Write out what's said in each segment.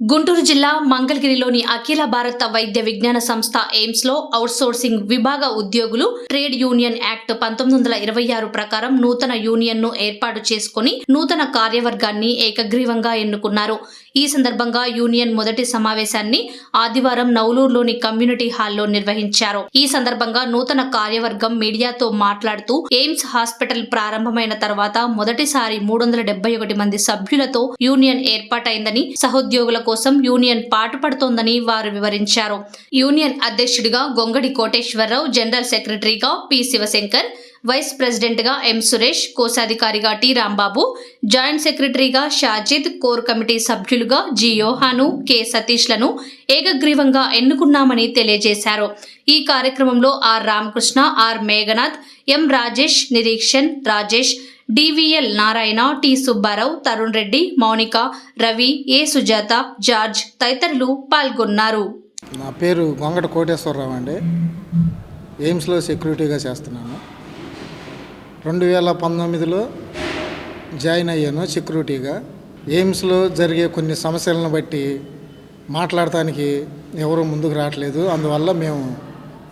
గుంటూరు జిల్లా మంగళగిరిలోని అఖిల భారత వైద్య విజ్ఞాన సంస్థ ఎయిమ్స్లో అవుట్సోర్సింగ్ విభాగ ఉద్యోగులు ట్రేడ్ యూనియన్ యాక్ట్ పంతొమ్మిది వందల ఇరవై ఆరు ప్రకారం నూతన యూనియన్ను ఏర్పాటు చేసుకుని నూతన కార్యవర్గాన్ని ఏకగ్రీవంగా ఎన్నుకున్నారు. ఈ సందర్భంగా యూనియన్ మొదటి సమావేశాన్ని ఆదివారం నౌలూరులోని కమ్యూనిటీ హాల్లో నిర్వహించారు. ఈ సందర్భంగా నూతన కార్యవర్గం మీడియాతో మాట్లాడుతూ ఎయిమ్స్ హాస్పిటల్ ప్రారంభమైన తర్వాత మొదటిసారి మూడు వందల ఒకటి మంది సభ్యులతో యూనియన్ ఏర్పాటైందని సహోద్యోగుల కోసం యూనియన్ పాటుపడుతోందని వారు వివరించారు. యూనియన్ అధ్యక్షుడిగా గొంగడి కోటేశ్వరరావు జనరల్ సెక్రటరీగా పి శివశంకర్ వైస్ ప్రెసిడెంట్గా ఎం సురేష్ కోశాధికారిగా టి రాంబాబు జాయింట్ సెక్రటరీగా షాజిద్ కోర్ కమిటీ సభ్యులుగా జి యోహాను కె సతీష్లను ఏకగ్రీవంగా ఎన్నుకున్నామని తెలియజేశారు. ఈ కార్యక్రమంలో R Ramakrishna R Meghanath M Rajesh Nireekshan Rajesh DVL Narayana T Subbarao Tarun Reddy Mounika Ravi A Sujatha George తదితరులు పాల్గొన్నారు. నా పేరు గొంగట కోటేశ్వరరావు అండి. ఎయిమ్స్లో సెక్యూరిటీగా చేస్తున్నాను. రెండు వేల పంతొమ్మిదిలో జాయిన్ అయ్యాను సెక్యూరిటీగా. ఎయిమ్స్లో జరిగే కొన్ని సమస్యలను బట్టి మాట్లాడటానికి ఎవరు ముందుకు రావట్లేదు. అందువల్ల మేము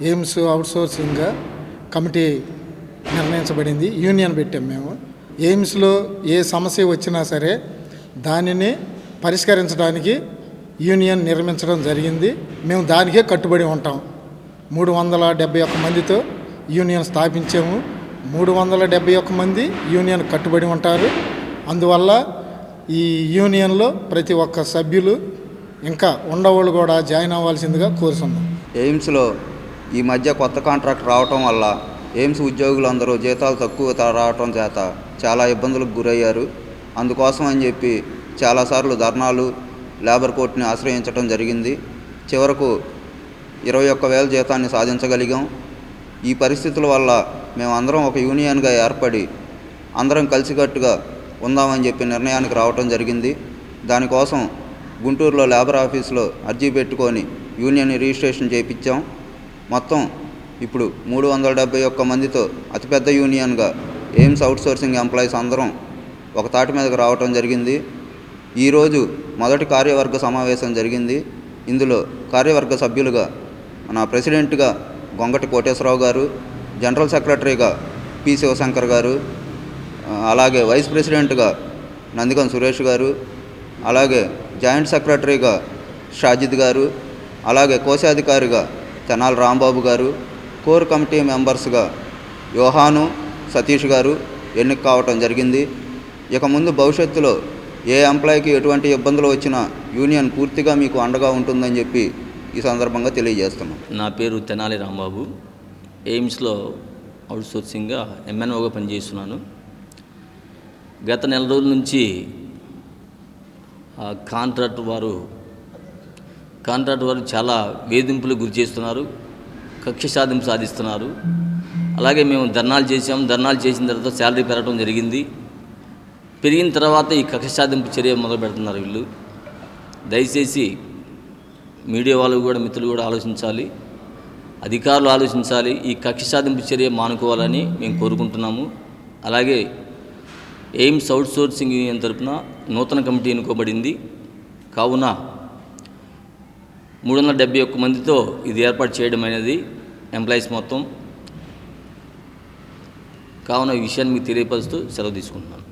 ఎయిమ్స్ అవుట్సోర్సింగ్గా కమిటీ నిర్ణయించబడింది. యూనియన్ పెట్టాం మేము. ఎయిమ్స్లో ఏ సమస్య వచ్చినా సరే దానిని పరిష్కరించడానికి యూనియన్ నిర్మించడం జరిగింది. మేము దానికే కట్టుబడి ఉంటాం. మూడు వందల డెబ్బై ఒక్క మందితో యూనియన్ స్థాపించాము. మూడు వందల డెబ్బై ఒక్క మంది యూనియన్ కట్టుబడి ఉంటారు. అందువల్ల ఈ యూనియన్లో ప్రతి ఒక్క సభ్యులు ఇంకా ఉండవాళ్ళు కూడా జాయిన్ అవ్వాల్సిందిగా కోరుతున్నాం ఎయిమ్స్లో ఈ మధ్య కొత్త కాంట్రాక్ట్ రావటం వల్ల ఎయిమ్స్ ఉద్యోగులందరూ జీతాలు తక్కువ రావటం చేత చాలా ఇబ్బందులకు గురయ్యారు. అందుకోసం అని చెప్పి చాలాసార్లు ధర్నాలు లేబర్ కోర్టుని ఆశ్రయించడం జరిగింది. చివరకు ఇరవై ఒక్క వేల జీతాన్ని సాధించగలిగాం. ఈ పరిస్థితుల వల్ల మేము అందరం ఒక యూనియన్గా ఏర్పడి అందరం కలిసికట్టుగా ఉందామని చెప్పి నిర్ణయానికి రావటం జరిగింది. దానికోసం గుంటూరులో లేబర్ ఆఫీస్లో అర్జీ పెట్టుకొని యూనియన్ రిజిస్ట్రేషన్ చేయించాం మొత్తం ఇప్పుడు మూడు వందల డెబ్బై ఒక్క మందితో అతిపెద్ద యూనియన్గా ఎయిమ్స్ అవుట్సోర్సింగ్ ఎంప్లాయీస్ అందరం ఒక తాటి మీదకి రావటం జరిగింది. ఈరోజు మొదటి కార్యవర్గ సమావేశం జరిగింది. ఇందులో కార్యవర్గ సభ్యులుగా మన ప్రెసిడెంట్గా గొంగటి కోటేశ్వరరావు గారు జనరల్ సెక్రటరీగా పి శివశంకర్ గారు అలాగే వైస్ ప్రెసిడెంట్గా నందిగం సురేష్ గారు అలాగే జాయింట్ సెక్రటరీగా షాజిద్ గారు అలాగే కోశాధికారిగా తెనాలి రాంబాబు గారు కోర్ కమిటీ మెంబర్స్గా యోహాను సతీష్ గారు ఎన్నిక కావటం జరిగింది. ఇక ముందు భవిష్యత్తులో ఏ ఎంప్లాయీకి ఎటువంటి ఇబ్బందులు వచ్చినా యూనియన్ పూర్తిగా మీకు అండగా ఉంటుందని చెప్పి ఈ సందర్భంగా తెలియజేస్తున్నాం. నా పేరు తెనాలి రాంబాబు. ఎయిమ్స్లో అవుట్సోర్సింగ్గా ఎంఎన్ఓగా పనిచేస్తున్నాను. గత నెల రోజుల నుంచి కాంట్రాక్ట్ వారు కాంట్రాక్ట్ వారు చాలా వేధింపులకు గురి చేస్తున్నారు కక్ష సాధింపు సాధిస్తున్నారు. అలాగే మేము ధర్నాలు చేసాం ధర్నాలు చేసిన తర్వాత శాలరీ పెరగడం జరిగింది. పెరిగిన తర్వాత ఈ కక్ష సాధింపు చర్య మొదలు పెడుతున్నారు వీళ్ళు. దయచేసి మీడియా వాళ్ళు కూడా మిత్రులు కూడా ఆలోచించాలి. అధికారులు ఆలోచించాలి. ఈ కక్ష సాధింపు చర్య మానుకోవాలని మేము కోరుకుంటున్నాము. అలాగే ఎయిమ్స్ అవుట్సోర్సింగ్ యూనియన్ తరపున నూతన కమిటీ ఎన్నుకోబడింది. కావున మూడు వందల డెబ్బై ఒక్క మందితో ఇది ఏర్పాటు చేయడం అనేది ఎంప్లాయీస్ మొత్తం. కావున ఈ విషయాన్ని మీకు తెలియపరుస్తూ సెలవు తీసుకుంటున్నాను.